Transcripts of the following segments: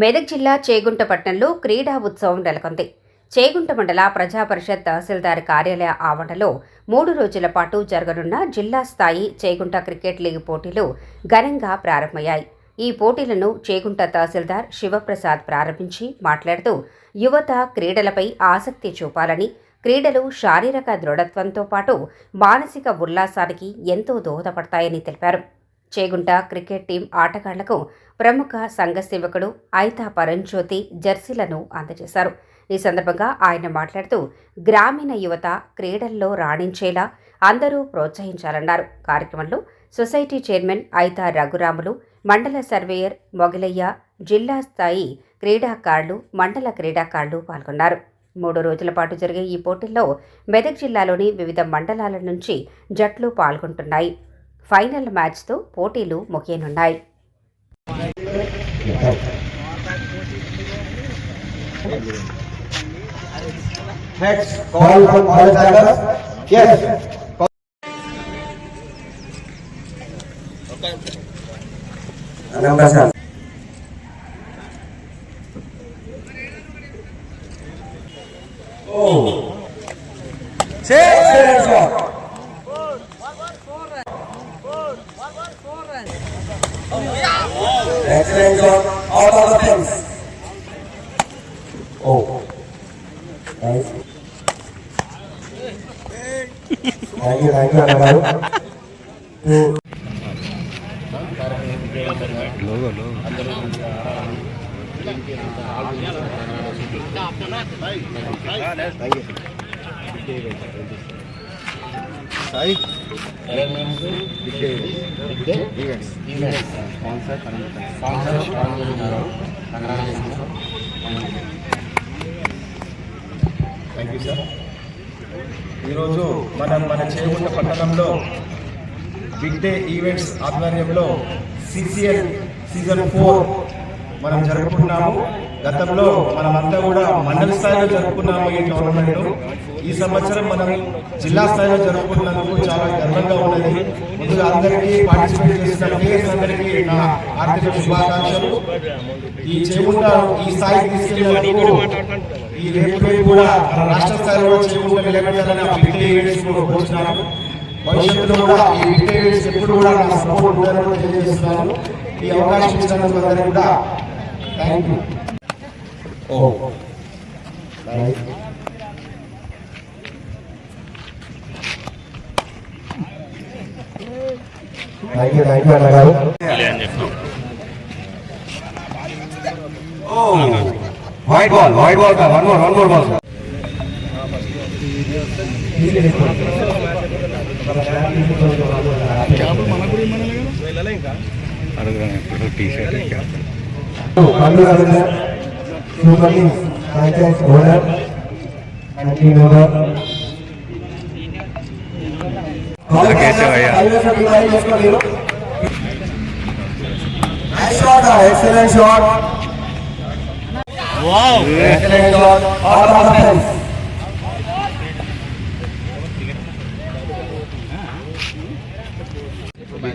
మెదక్ జిల్లా చేగుంట పట్టణంలో క్రీడా ఉత్సవం నెలకొంది. చేగుంట మండల ప్రజా పరిషత్ తహసీల్దార్ కార్యాలయ ఆవరణలో మూడు రోజుల పాటు జరగనున్న జిల్లా స్థాయి చేగుంట క్రికెట్ లీగ్ పోటీలు ఘనంగా ప్రారంభమయ్యాయి. ఈ పోటీలను చేగుంట తహసీల్దార్ శివప్రసాద్ ప్రారంభించి మాట్లాడుతూ యువత క్రీడలపై ఆసక్తి చూపాలని క్రీడలు శారీరక దృఢత్వంతో పాటు మానసిక ఉల్లాసానికి ఎంతో దోహదపడతాయని తెలిపారు. చేగుంట క్రికెట్ టీం ఆటగాళ్ళకు ప్రముఖ సంఘ సేవకుడు ఐతా పరంజ్యోతి జెర్సీలను అందజేశారు. ఈ సందర్భంగా ఆయన మాట్లాడుతూ గ్రామీణ యువత క్రీడల్లో రాణించేలా అందరూ ప్రోత్సహించాలన్నారు. కార్యక్రమంలో సొసైటీ చైర్మన్ ఐతా రఘురాములు మండల సర్వేయర్ మొగలయ్య జిల్లా స్థాయి క్రీడాకారులు మండల క్రీడాకారులు పాల్గొన్నారు. మూడు రోజుల పాటు జరిగే ఈ పోటీల్లో మెదక్ జిల్లాలోని వివిధ మండలాల నుంచి జట్లు పాల్గొంటున్నాయి. ఫైనల్ మ్యాచ్తో పోటీలు ముగియనున్నాయి. Excellent shot. Out of the fence. Oh. Nice. Thank you, thank you, Anagaru. To logo, logo. Thank you. Thank you sir ఈరోజు మనం మన చేగుంట పట్టణంలో బిగ్ డే ఈవెంట్స్ ఆధ్వర్యంలో సిసిఎల్ సీజన్ ఫోర్ మనం జరుపుకున్నాము గతంలో మనమంతా కూడా మండల స్థాయిలో జరుపుకున్నాము ఈ టోర్నమెంట్ ఈ సంవత్సరం మనం జిల్లా స్థాయిలో జరుపుకున్నందుకు చాలా గర్వంగా ఉన్నది. ముందుగా అందరికీ పార్టిసిపేట్ చేసిన ప్లేయర్స్ అందరికీ నా ఆర్థిక శుభాకాంక్షలు. ఈ చేగుంట ఈ స్థాయికి తీసుకెళ్ళేందుకు ఈ రేపు కూడా మన రాష్ట్ర స్థాయిలో చేయకుండా నిలబెట్టాలని ఆ బిగ్ ఈవెంట్స్ కూడా కోరుతున్నాను భవిష్యత్తులో కూడా ఈ బిగ్ ఈవెంట్స్ ఎప్పుడు కూడా నా సపోర్ట్ ఉండాలని తెలియజేస్తున్నాను. ఈ అవకాశం ఇచ్చినందుకు అందరికీ కూడా thank you nice. Thank you, thank you, Anagaru. Oh, white ball, white ball, one more, one more ball. Pandu Ravindra, Super Kings, franchise owner, Shrimati panchayat owner aunty member shot है excellent shot wow excellent shot और offense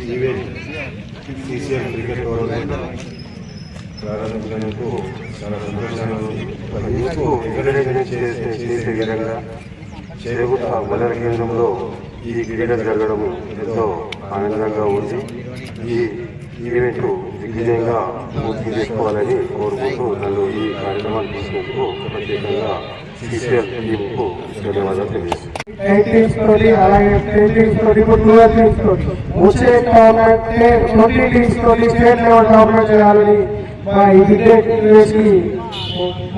event CCM cricket tournament ప్రారంభించినందుకు చాలా సంతోషంగా ఉంది encouragement చేసే చేసే విధంగా చేరుగుట మండల కేంద్రంలో ఈ క్రీడ జరగడం ఎంతో ఆనందంగా ఉంది. ఈ ఈవెంట్ విజయంగా పూర్తి చేసుకోవాలని కోరుకుంటూ నన్ను ఈ కార్యక్రమాన్ని తీసుకున్నందుకు ప్రత్యేకంగా సిసిఎల్ టీంకు ధన్యవాదాలు తెలియజేస్తాను అలాగే టెన్ టీమ్స్ తోటి టీమ్స్ తోటి. వచ్చే టోర్నమెంట్ ట్వంటీ టీమ్స్ తోటి స్టేట్ లెవెల్ టోర్నమెంట్ చేయాలని మా ఈ క్రికెట్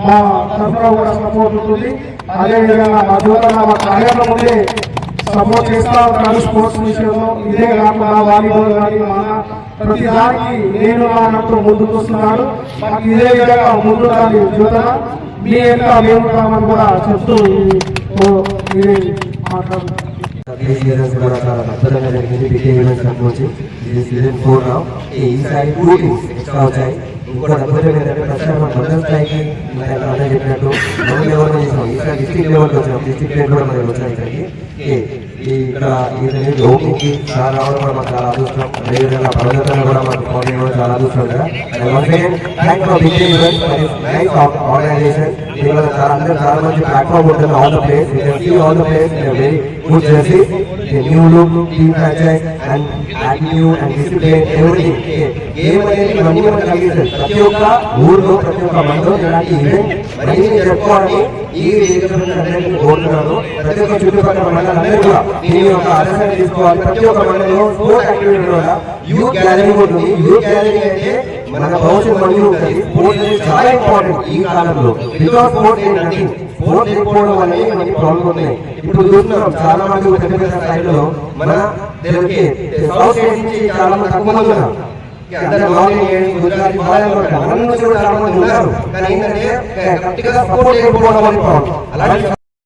మా తరఫున కూడా సపోర్ట్ ఉంటుంది. అదేవిధంగా మా దూరం మా కార్యాలయం సపోర్ట్ చేస్తా ఉంటాను స్పోర్ట్స్ విషయంలో ఇదే కాకుండా వాలీబాల్ కానీ మా ప్రతి దానికి నేను నాన్నతో ముందుకు వస్తున్నాడు మాకు ఇదే విధంగా ముందు దాని యువతన మీ ఎంత మేము ఉంటామని కూడా చెప్తూ ఇది మాట్లాడుతున్నాను. ఈ కూడా చాలా అద్భుతంగా జరిగింది బిగ్ ఈవెంట్స్ సంబంధించి ఇది సీజన్ ఫోర్లో ఈసారి టూ టీమ్స్ ఎక్స్ట్రా వచ్చాయి. ఇంకోటి అద్భుతం మండల స్థాయికి చెప్పినట్టు లెవెల్ డిస్ట్రిక్ట్ లెవెల్కి వచ్చినాం డిస్ట్రిక్ట్ లెవెల్ కూడా మనం వచ్చాం ఇక్కడికి ఇక్కడ ఈ చాలా రావడం కూడా మాకు చాలా అదృష్టం. అదేవిధంగా భద్రతను కూడా మాకు ఫోన్ చేయడం చాలా అదృష్టం కదా. Thank for big event nice organisation చాలా అందరూ చాలా మంచి ప్లాట్ఫామ్ ఉంటుంది. All the place see all the place very good jersey new look team franchise and attitude and discipline everything game అనేది ఇవన్నీ మనకు కలిగిస్తుంది ప్రతి ఒక్క ఊర్లో ప్రతి ఒక్క మండలం ఇలాంటి ఈవెంట్ మళ్ళీ ఈ వేదిక కోరుతున్నాను ప్రతి ఒక్క చుట్టుపక్కల మండలందరూ కూడా యొక్క తీసుకోవాలి. ప్రతి ఒక్క మండలంలో యాక్టివిటీ వల్ల యూత్ గ్యాలరీ ఉంటుంది. యూత్ గ్యాలరీ అంటే మన భవిష్యత్ ఉంటుంది. స్పోర్ట్స్ అనేది చాలా ఇంపార్టెంట్ ఈ కాలంలో. బికాస్ స్పోర్ట్స్ ఏంటంటే స్పోర్ట్స్ లేకపోవడం వల్లే మనకి ప్రాబ్లం ఉన్నాయి. ఇప్పుడు చూస్తున్నాం చాలా మంది పెద్ద పెద్ద స్థాయిలో మన తెలుగుకి సౌత్ నుంచి చాలా మంది తక్కువ మంది ఉన్నారు అందరూ మార్నింగ్ చేయండి గుజరాత్ బాగా మన కూడా చాలా మంది ఉన్నారు కానీ ఏంటంటే గట్టిగా సపోర్ట్ లేకపోవడం వల్ల అలాంటి